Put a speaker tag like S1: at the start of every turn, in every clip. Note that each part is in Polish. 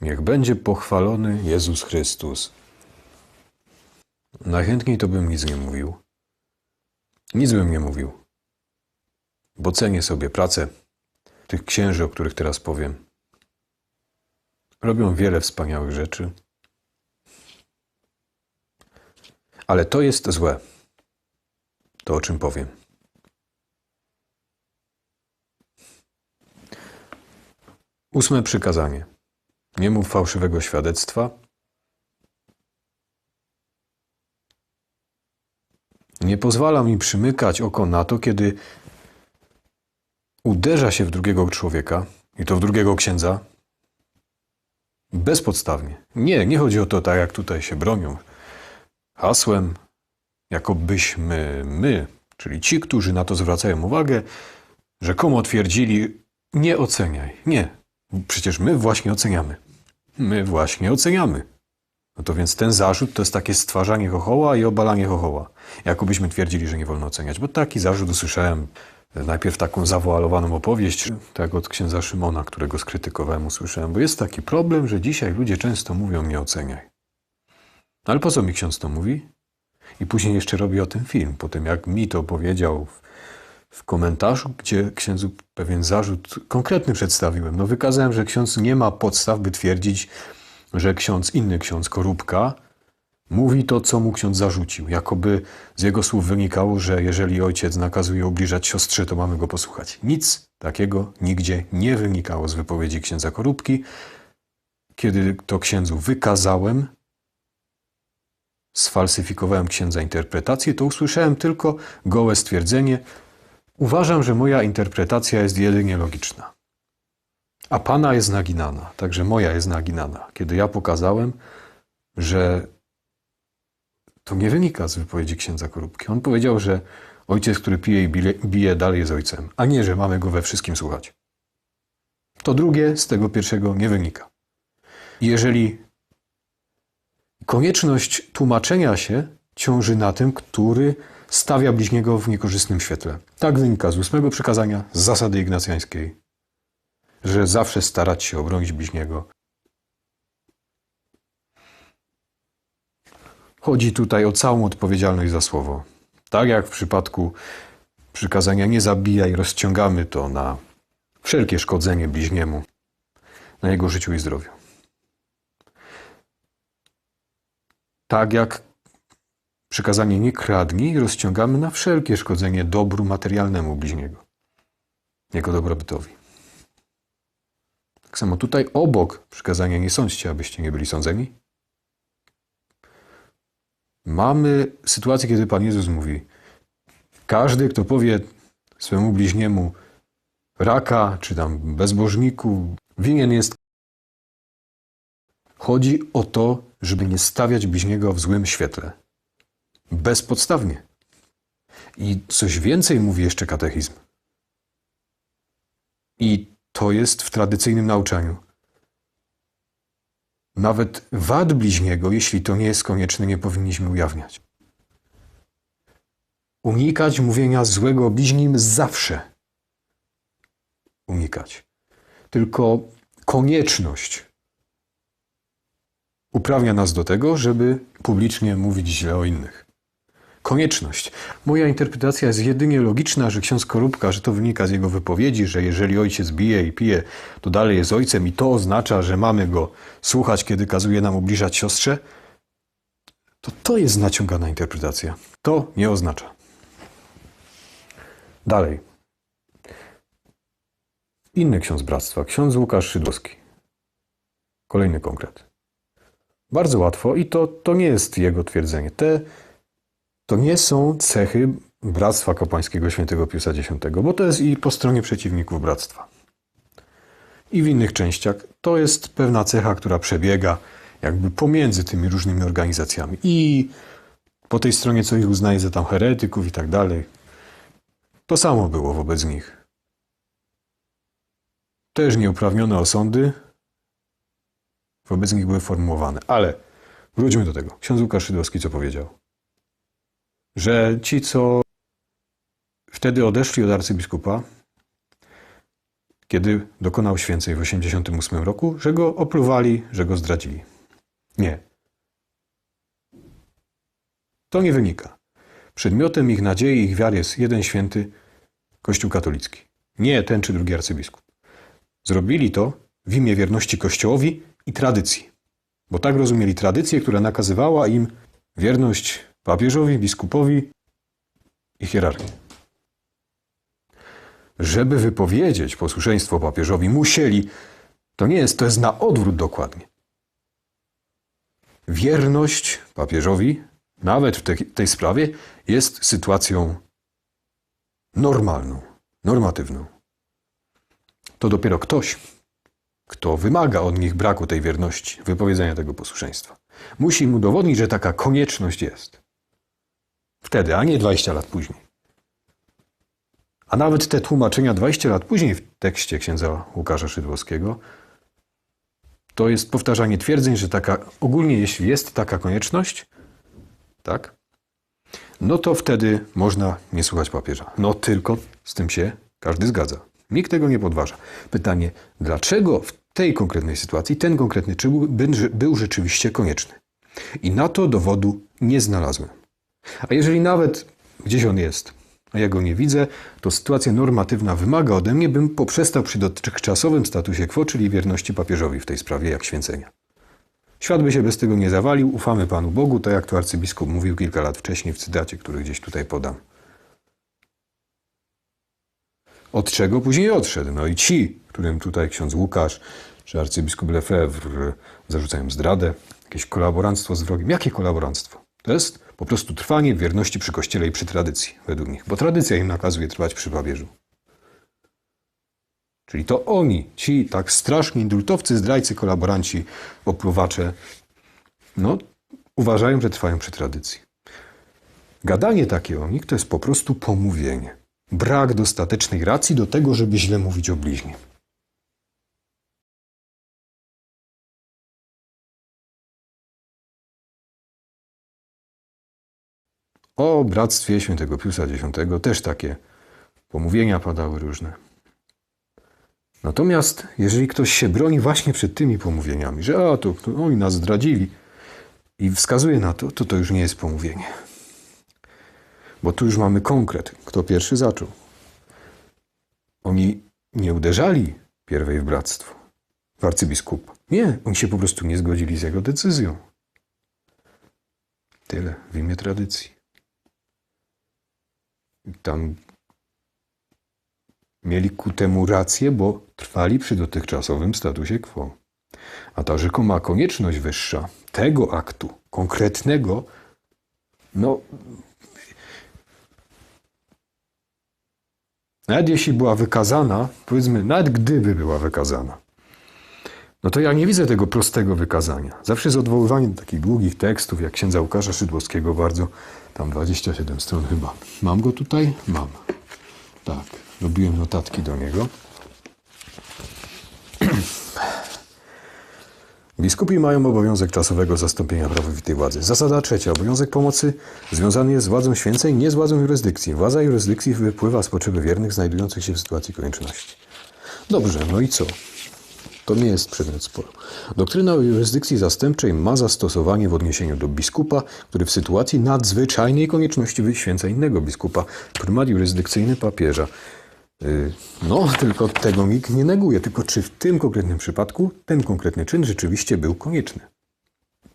S1: Niech będzie pochwalony Jezus Chrystus. Najchętniej to bym nic nie mówił. Nic bym nie mówił. Bo cenię sobie pracę tych księży, o których teraz powiem. Robią wiele wspaniałych rzeczy. Ale to jest złe. To o czym powiem. Ósme przykazanie. Nie mów fałszywego świadectwa. Nie pozwala mi przymykać oko na to, kiedy uderza się w drugiego człowieka, i to w drugiego księdza, bezpodstawnie. Nie, nie chodzi o to tak, jak tutaj się bronią. Hasłem, jakobyśmy my, czyli ci, którzy na to zwracają uwagę, rzekomo twierdzili, nie oceniaj. Nie, przecież my właśnie oceniamy. My właśnie oceniamy. No to więc ten zarzut to jest takie stwarzanie chochoła i obalanie chochoła. Jakobyśmy twierdzili, że nie wolno oceniać. Bo taki zarzut usłyszałem najpierw taką zawoalowaną opowieść, tak od księdza Szymona, którego skrytykowałem, usłyszałem. Bo jest taki problem, że dzisiaj ludzie często mówią nie oceniaj. No ale po co mi ksiądz to mówi? I później jeszcze robi o tym film, po tym jak mi to powiedział w, komentarzu, gdzie księdzu pewien zarzut konkretny przedstawiłem. No wykazałem, że ksiądz nie ma podstaw, by twierdzić, że ksiądz, inny ksiądz Korupka, mówi to, co mu ksiądz zarzucił. Jakoby z jego słów wynikało, że jeżeli ojciec nakazuje ubliżać siostrze, to mamy go posłuchać. Nic takiego nigdzie nie wynikało z wypowiedzi księdza Korupki. Kiedy to księdzu wykazałem, sfalsyfikowałem księdza interpretację, to usłyszałem tylko gołe stwierdzenie: Uważam, że moja interpretacja jest jedynie logiczna. A pana jest naginana, także moja jest naginana. Kiedy ja pokazałem, że to nie wynika z wypowiedzi księdza Korupki. On powiedział, że ojciec, który pije i bije, dalej jest ojcem, a nie, że mamy go we wszystkim słuchać. To drugie z tego pierwszego nie wynika. Jeżeli konieczność tłumaczenia się ciąży na tym, który stawia bliźniego w niekorzystnym świetle. Tak wynika z ósmego przykazania, z zasady ignacjańskiej, że zawsze starać się obronić bliźniego. Chodzi tutaj o całą odpowiedzialność za słowo. Tak jak w przypadku przykazania nie zabijaj, rozciągamy to na wszelkie szkodzenie bliźniemu, na jego życiu i zdrowiu. Tak jak przykazanie nie kradnij, rozciągamy na wszelkie szkodzenie dobru materialnemu bliźniego, jego dobrobytowi. Tak samo tutaj obok przykazania nie sądźcie, abyście nie byli sądzeni. Mamy sytuację, kiedy Pan Jezus mówi: Każdy, kto powie swemu bliźniemu raka, czy tam bezbożniku, winien jest. Chodzi o to, żeby nie stawiać bliźniego w złym świetle. Bezpodstawnie. I coś więcej mówi jeszcze katechizm. I to jest w tradycyjnym nauczaniu. Nawet wad bliźniego, jeśli to nie jest konieczne, nie powinniśmy ujawniać. Unikać mówienia złego o bliźnim zawsze. Unikać. Tylko konieczność uprawnia nas do tego, żeby publicznie mówić źle o innych. Konieczność. Moja interpretacja jest jedynie logiczna, że ksiądz Korupka, że to wynika z jego wypowiedzi, że jeżeli ojciec bije i pije, to dalej jest ojcem i to oznacza, że mamy go słuchać, kiedy kazuje nam ubliżać siostrze, to to jest naciągana interpretacja. To nie oznacza. Dalej. Inny ksiądz bractwa, ksiądz Łukasz Szydłowski. Kolejny konkret. Bardzo łatwo i to, to nie jest jego twierdzenie. Te to nie są cechy Bractwa Kapłańskiego Świętego Piusa X, bo to jest i po stronie przeciwników Bractwa. I w innych częściach to jest pewna cecha, która przebiega jakby pomiędzy tymi różnymi organizacjami. I po tej stronie, co ich uznaje za tam heretyków i tak dalej. To samo było wobec nich. Też nieuprawnione osądy wobec nich były formułowane. Ale wróćmy do tego. Ksiądz Łukasz Szydłowski co powiedział? Że ci, co wtedy odeszli od arcybiskupa, kiedy dokonał święceń w 88 roku, że go opluwali, że go zdradzili. Nie. To nie wynika. Przedmiotem ich nadziei ich wiary jest jeden święty Kościół katolicki. Nie ten czy drugi arcybiskup. Zrobili to w imię wierności Kościołowi i tradycji. Bo tak rozumieli tradycję, która nakazywała im wierność papieżowi, biskupowi i hierarchii. Żeby wypowiedzieć posłuszeństwo papieżowi, musieli, to nie jest, to jest na odwrót dokładnie. Wierność papieżowi, nawet w tej, tej sprawie, jest sytuacją normalną, normatywną. To dopiero ktoś, kto wymaga od nich braku tej wierności, wypowiedzenia tego posłuszeństwa, musi im udowodnić, że taka konieczność jest. Wtedy, a nie 20 lat później. A nawet te tłumaczenia 20 lat później w tekście księdza Łukasza Szydłowskiego to jest powtarzanie twierdzeń, że taka, ogólnie jeśli jest taka konieczność, tak, no to wtedy można nie słuchać papieża. No tylko z tym się każdy zgadza. Nikt tego nie podważa. Pytanie, dlaczego w tej konkretnej sytuacji ten konkretny czyn był- rzeczywiście konieczny? I na to dowodu nie znalazłem. A jeżeli nawet gdzieś on jest, a ja go nie widzę, to sytuacja normatywna wymaga ode mnie, bym poprzestał przy dotychczasowym statusie quo, czyli wierności papieżowi w tej sprawie jak święcenia. Świat by się bez tego nie zawalił, ufamy Panu Bogu, tak jak to arcybiskup mówił kilka lat wcześniej w cytacie, który gdzieś tutaj podam. Od czego później odszedł? No i ci, którym tutaj ksiądz Łukasz czy arcybiskup Lefebvre zarzucają zdradę, jakieś kolaborantstwo z wrogiem. Jakie kolaborantstwo? To jest po prostu trwanie w wierności przy Kościele i przy tradycji, według nich, bo tradycja im nakazuje trwać przy papieżu. Czyli to oni, ci tak straszni indultowcy, zdrajcy, kolaboranci, opluwacze, no, uważają, że trwają przy tradycji. Gadanie takie o nich to jest po prostu pomówienie. Brak dostatecznej racji do tego, żeby źle mówić o bliźnim. O bractwie świętego Piusa X też takie pomówienia padały różne. Natomiast jeżeli ktoś się broni właśnie przed tymi pomówieniami, że a to, to oni nas zdradzili i wskazuje na to, to to już nie jest pomówienie. Bo tu już mamy konkret, kto pierwszy zaczął. Oni nie uderzali pierwej w bractwo, w arcybiskupa. Nie, oni się po prostu nie zgodzili z jego decyzją. Tyle w imię tradycji. Tam mieli ku temu rację, bo trwali przy dotychczasowym statusie quo. A ta rzekoma konieczność wyższa tego aktu konkretnego, no. Nawet jeśli była wykazana, powiedzmy, nawet gdyby była wykazana, no to ja nie widzę tego prostego wykazania. Zawsze z odwoływaniem do takich długich tekstów, jak księdza Łukasza Szydłowskiego, bardzo, tam 27 stron chyba. Mam go tutaj? Mam. Tak, robiłem notatki do niego. Biskupi mają obowiązek czasowego zastąpienia prawowitej władzy. Zasada trzecia. Obowiązek pomocy związany jest z władzą święceń, nie z władzą jurysdykcji. Władza jurysdykcji wypływa z potrzeby wiernych znajdujących się w sytuacji konieczności. Dobrze, no i co? To nie jest przedmiot sporu. Doktryna o jurysdykcji zastępczej ma zastosowanie w odniesieniu do biskupa, który w sytuacji nadzwyczajnej konieczności wyświęca innego biskupa, prymat jurysdykcyjny papieża. Yy, No, tylko tego nikt nie neguje. Tylko czy w tym konkretnym przypadku ten konkretny czyn rzeczywiście był konieczny?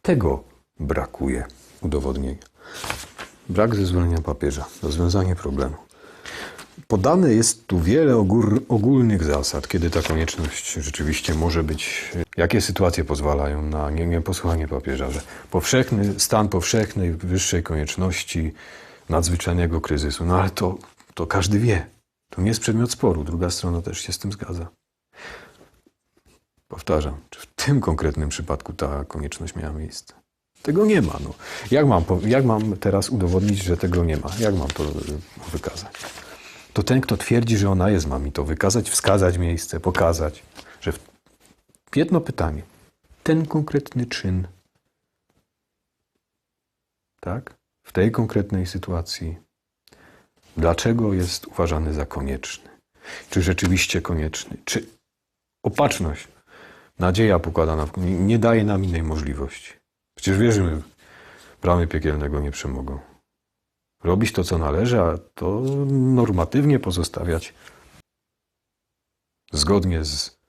S1: Tego brakuje udowodnienia. Brak zezwolenia papieża. Rozwiązanie problemu. Podane jest tu wiele ogór, ogólnych zasad, kiedy ta konieczność rzeczywiście może być. Jakie sytuacje pozwalają na nie, nieposłuchanie papieża? Że powszechny stan powszechnej, wyższej konieczności, nadzwyczajnego kryzysu. No ale to, to każdy wie. To nie jest przedmiot sporu. Druga strona też się z tym zgadza. Powtarzam, czy w tym konkretnym przypadku ta konieczność miała miejsce? Tego nie ma. No. Jak, mam, jak mam teraz udowodnić, że tego nie ma? Jak mam to y, wykazać? To ten, kto twierdzi, że ona jest, ma mi to wykazać, wskazać miejsce, pokazać, że w... jedno pytanie. Ten konkretny czyn, tak, w tej konkretnej sytuacji, dlaczego jest uważany za konieczny? Czy rzeczywiście konieczny? Czy opatrzność, nadzieja pokładana w, nie, daje nam innej możliwości? Przecież wierzymy, bramy piekielnego nie przemogą. Robić to, co należy, a to normatywnie pozostawiać zgodnie z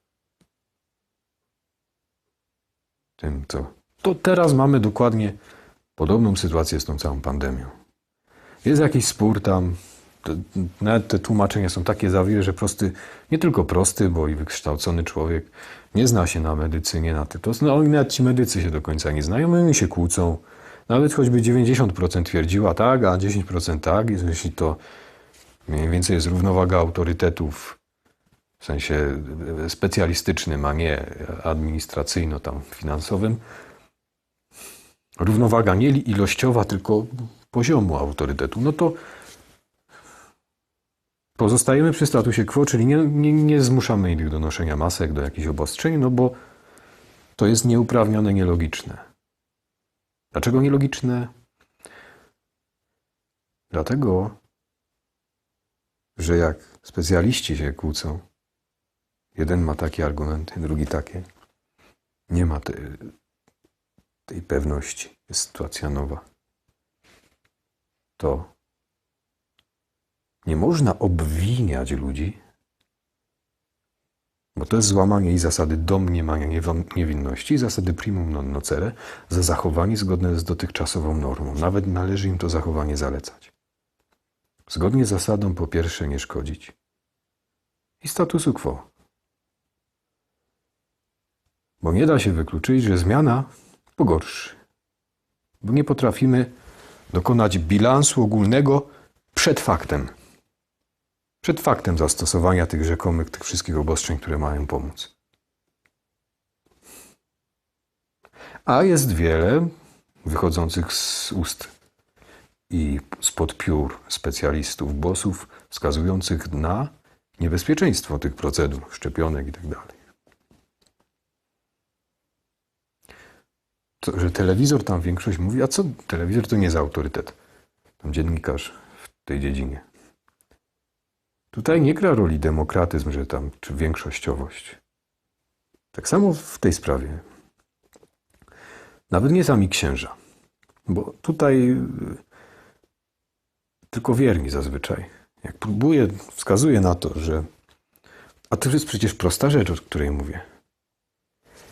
S1: tym, co. To teraz mamy dokładnie podobną sytuację z tą całą pandemią. Jest jakiś spór tam. Nawet te tłumaczenia są takie zawiłe, że prosty, nie tylko prosty, bo i wykształcony człowiek nie zna się na medycynie, na tym. To, no, nawet ci medycy się do końca nie znają, oni się kłócą. Nawet choćby 90% twierdziła tak, a 10% tak, jeśli to mniej więcej jest równowaga autorytetów w sensie specjalistycznym, a nie administracyjno tam finansowym. Równowaga nie ilościowa, tylko poziomu autorytetu. No to pozostajemy przy statusie quo, czyli nie, nie, nie zmuszamy innych do noszenia masek, do jakichś obostrzeń, no bo to jest nieuprawnione, nielogiczne. Dlaczego nielogiczne? Dlatego, że jak specjaliści się kłócą, jeden ma takie argumenty, drugi takie, nie ma tej, tej pewności, jest sytuacja nowa. To nie można obwiniać ludzi, bo to jest złamanie i zasady domniemania niewinności, i zasady primum non nocere za zachowanie zgodne z dotychczasową normą. Nawet należy im to zachowanie zalecać. Zgodnie z zasadą po pierwsze nie szkodzić i statusu quo. Bo nie da się wykluczyć, że zmiana pogorszy. Bo nie potrafimy dokonać bilansu ogólnego przed faktem przed faktem zastosowania tych rzekomych, tych wszystkich obostrzeń, które mają pomóc. A jest wiele wychodzących z ust i spod piór specjalistów, bosów, wskazujących na niebezpieczeństwo tych procedur, szczepionek itd. Tak to, że telewizor tam większość mówi, a co telewizor to nie za autorytet. Tam dziennikarz w tej dziedzinie. Tutaj nie gra roli demokratyzm, że tam, czy większościowość. Tak samo w tej sprawie. Nawet nie sami księża. Bo tutaj y, tylko wierni zazwyczaj. Jak próbuję, wskazuje na to, że. A to jest przecież prosta rzecz, o której mówię.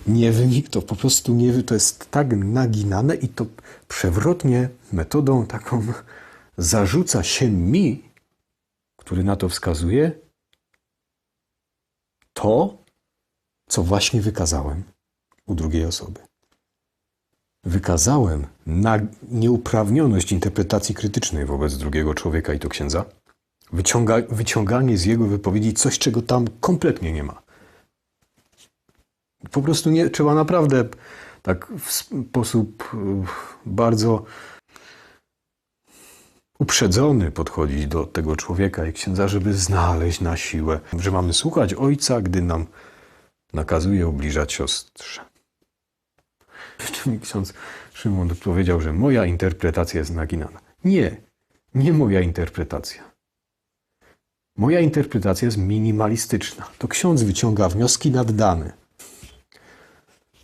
S1: Nie wynik to po prostu nie, to jest tak naginane i to przewrotnie metodą taką zarzuca się mi, który na to wskazuje, to, co właśnie wykazałem u drugiej osoby. Wykazałem na nieuprawnioność interpretacji krytycznej wobec drugiego człowieka i to księdza, wyciąga, wyciąganie z jego wypowiedzi coś, czego tam kompletnie nie ma. Po prostu nie trzeba naprawdę tak w sposób e, bardzo uprzedzony podchodzić do tego człowieka i księdza, żeby znaleźć na siłę, że mamy słuchać ojca, gdy nam nakazuje obliżać siostrze. Ksiądz Szymon powiedział, że moja interpretacja jest naginana. Nie, nie moja interpretacja. Moja interpretacja jest minimalistyczna. To ksiądz wyciąga wnioski naddane,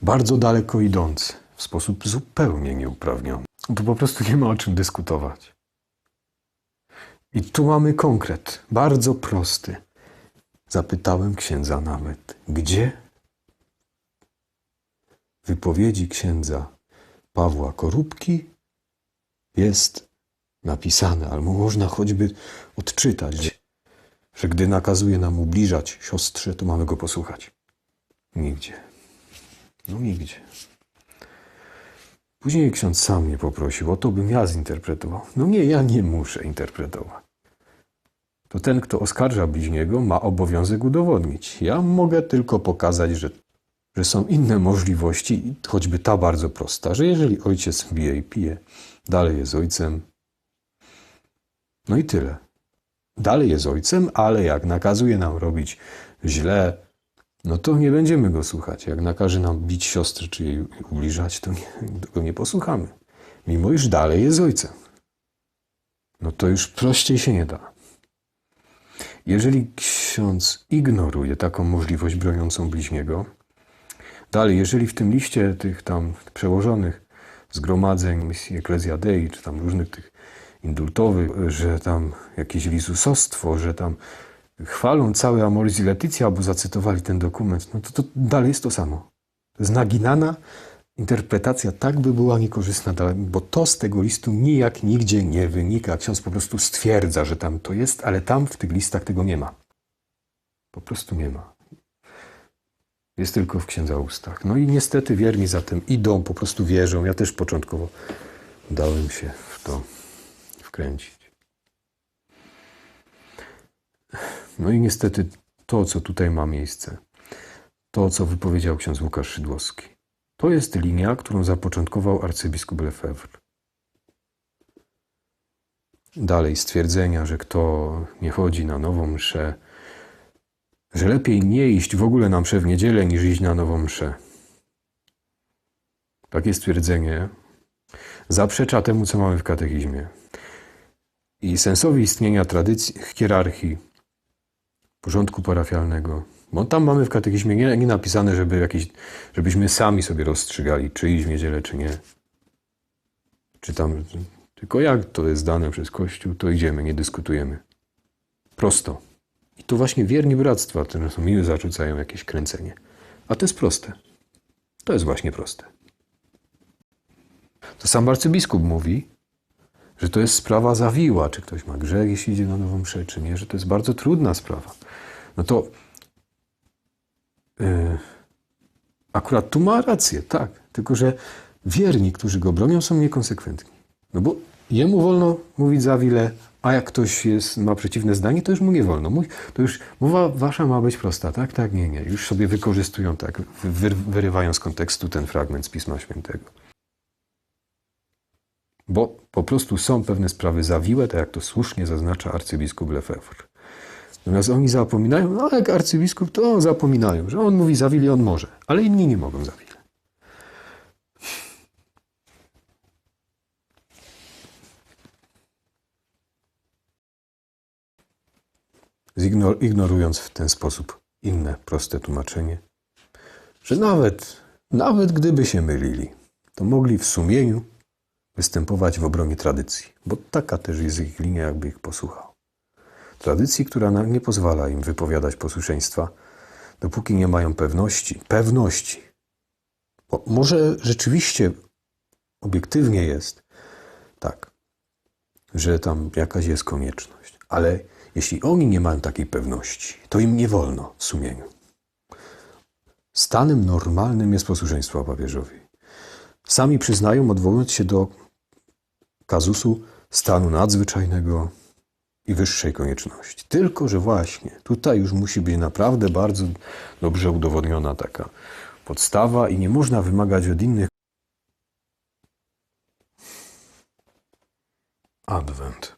S1: bardzo daleko idące, w sposób zupełnie nieuprawniony. To po prostu nie ma o czym dyskutować. I tu mamy konkret, bardzo prosty. Zapytałem księdza nawet, gdzie? W wypowiedzi księdza Pawła Korupki jest napisane, albo można choćby odczytać, że gdy nakazuje nam ubliżać siostrze, to mamy go posłuchać. Nigdzie. No nigdzie. Później ksiądz sam mnie poprosił o to, bym ja zinterpretował. No nie, ja nie muszę interpretować to ten, kto oskarża bliźniego, ma obowiązek udowodnić. Ja mogę tylko pokazać, że, że są inne możliwości, choćby ta bardzo prosta, że jeżeli ojciec bije i pije, dalej jest ojcem. No i tyle. Dalej jest ojcem, ale jak nakazuje nam robić źle, no to nie będziemy go słuchać. Jak nakaże nam bić siostrę czy jej ubliżać, to nie, go nie posłuchamy. Mimo iż dalej jest ojcem. No to już prościej się nie da. Jeżeli ksiądz ignoruje taką możliwość broniącą bliźniego. Dalej, jeżeli w tym liście tych tam przełożonych zgromadzeń misji Ecclesia Dei, czy tam różnych tych indultowych, że tam jakieś lizusostwo, że tam chwalą całe Amoris Laetitia, bo zacytowali ten dokument, no to, to dalej jest to samo. To jest naginana interpretacja tak by była niekorzystna, bo to z tego listu nijak nigdzie nie wynika. Ksiądz po prostu stwierdza, że tam to jest, ale tam w tych listach tego nie ma. Po prostu nie ma. Jest tylko w księdza ustach. No i niestety wierni za tym idą, po prostu wierzą. Ja też początkowo dałem się w to wkręcić. No i niestety to, co tutaj ma miejsce, to, co wypowiedział ksiądz Łukasz Szydłowski, to jest linia, którą zapoczątkował arcybiskup Lefebvre. Dalej stwierdzenia, że kto nie chodzi na nową mszę, że lepiej nie iść w ogóle na mszę w niedzielę, niż iść na nową mszę. Takie stwierdzenie zaprzecza temu, co mamy w katechizmie i sensowi istnienia tradycji, hierarchii, porządku parafialnego. Bo tam mamy w katechizmie nie, nie napisane, żeby jakieś, żebyśmy sami sobie rozstrzygali, czy iść w niedzielę, czy nie. Czy tam, tylko jak to jest dane przez Kościół, to idziemy, nie dyskutujemy. Prosto. I to właśnie wierni bractwa, są miły, zarzucają jakieś kręcenie. A to jest proste. To jest właśnie proste. To sam arcybiskup mówi, że to jest sprawa zawiła, czy ktoś ma grzech, jeśli idzie na nową mszę, czy nie, że to jest bardzo trudna sprawa. No to akurat tu ma rację, tak, tylko że wierni, którzy go bronią, są niekonsekwentni. No bo jemu wolno mówić zawile, a jak ktoś jest, ma przeciwne zdanie, to już mu nie wolno. To już mowa wasza ma być prosta, tak, tak, nie, nie. Już sobie wykorzystują tak, wy, wyrywają z kontekstu ten fragment z Pisma Świętego. Bo po prostu są pewne sprawy zawiłe, tak jak to słusznie zaznacza arcybiskup Lefebvre. Natomiast oni zapominają, no jak arcybiskup, to zapominają, że on mówi zawili, on może, ale inni nie mogą. Zignor- ignorując w ten sposób inne proste tłumaczenie, że nawet, nawet gdyby się mylili, to mogli w sumieniu występować w obronie tradycji, bo taka też jest ich linia, jakby ich posłuchał. Tradycji, która nie pozwala im wypowiadać posłuszeństwa, dopóki nie mają pewności, pewności. Bo może rzeczywiście obiektywnie jest tak, że tam jakaś jest konieczność, ale jeśli oni nie mają takiej pewności, to im nie wolno w sumieniu. Stanem normalnym jest posłuszeństwo papieżowi. Sami przyznają, odwołując się do kazusu stanu nadzwyczajnego i wyższej konieczności. Tylko, że właśnie tutaj już musi być naprawdę bardzo dobrze udowodniona taka podstawa i nie można wymagać od innych. Adwent.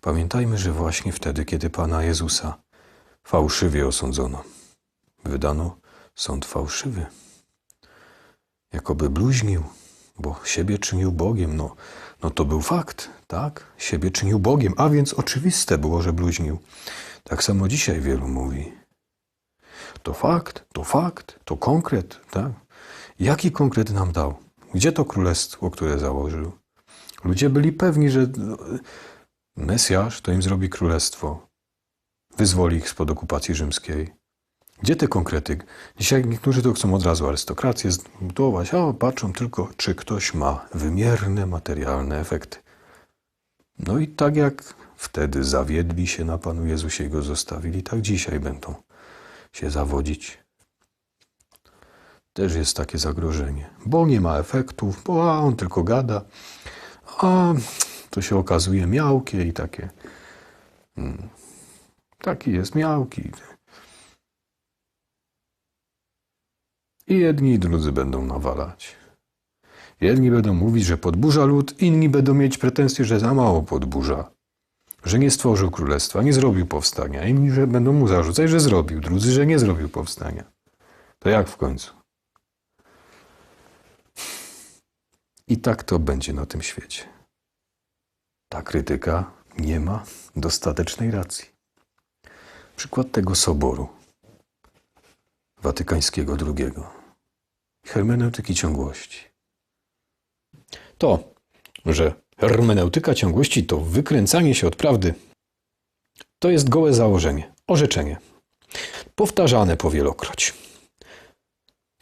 S1: Pamiętajmy, że właśnie wtedy, kiedy Pana Jezusa fałszywie osądzono, wydano sąd fałszywy jakoby bluźnił, bo siebie czynił Bogiem. No, no to był fakt, tak? Siebie czynił Bogiem, a więc oczywiste było, że bluźnił. Tak samo dzisiaj wielu mówi. To fakt, to fakt, to konkret, tak? Jaki konkret nam dał? Gdzie to królestwo, które założył? Ludzie byli pewni, że no, Mesjasz to im zrobi królestwo. Wyzwoli ich spod okupacji rzymskiej. Gdzie te konkrety? Dzisiaj niektórzy to chcą od razu arystokrację zbudować, a patrzą tylko, czy ktoś ma wymierne materialne efekty. No i tak jak wtedy zawiedli się na Panu Jezusie i go zostawili, tak dzisiaj będą się zawodzić. Też jest takie zagrożenie, bo nie ma efektów, bo a on tylko gada, a to się okazuje miałkie i takie. mm, Taki jest miałki. I jedni i drudzy będą nawalać. Jedni będą mówić, że podburza lud, inni będą mieć pretensje, że za mało podburza. Że nie stworzył królestwa, nie zrobił powstania. Inni że będą mu zarzucać, że zrobił, drudzy, że nie zrobił powstania. To jak w końcu? I tak to będzie na tym świecie. Ta krytyka nie ma dostatecznej racji. Przykład tego soboru watykańskiego II. Hermeneutyki ciągłości. To, że hermeneutyka ciągłości to wykręcanie się od prawdy, to jest gołe założenie, orzeczenie, powtarzane powielokroć.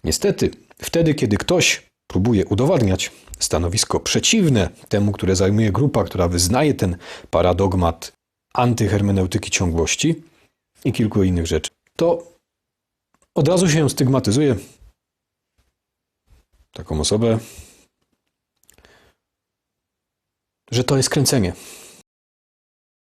S1: Niestety, wtedy, kiedy ktoś próbuje udowadniać stanowisko przeciwne temu, które zajmuje grupa, która wyznaje ten paradogmat antyhermeneutyki ciągłości i kilku innych rzeczy, to od razu się stygmatyzuje taką osobę, że to jest kręcenie.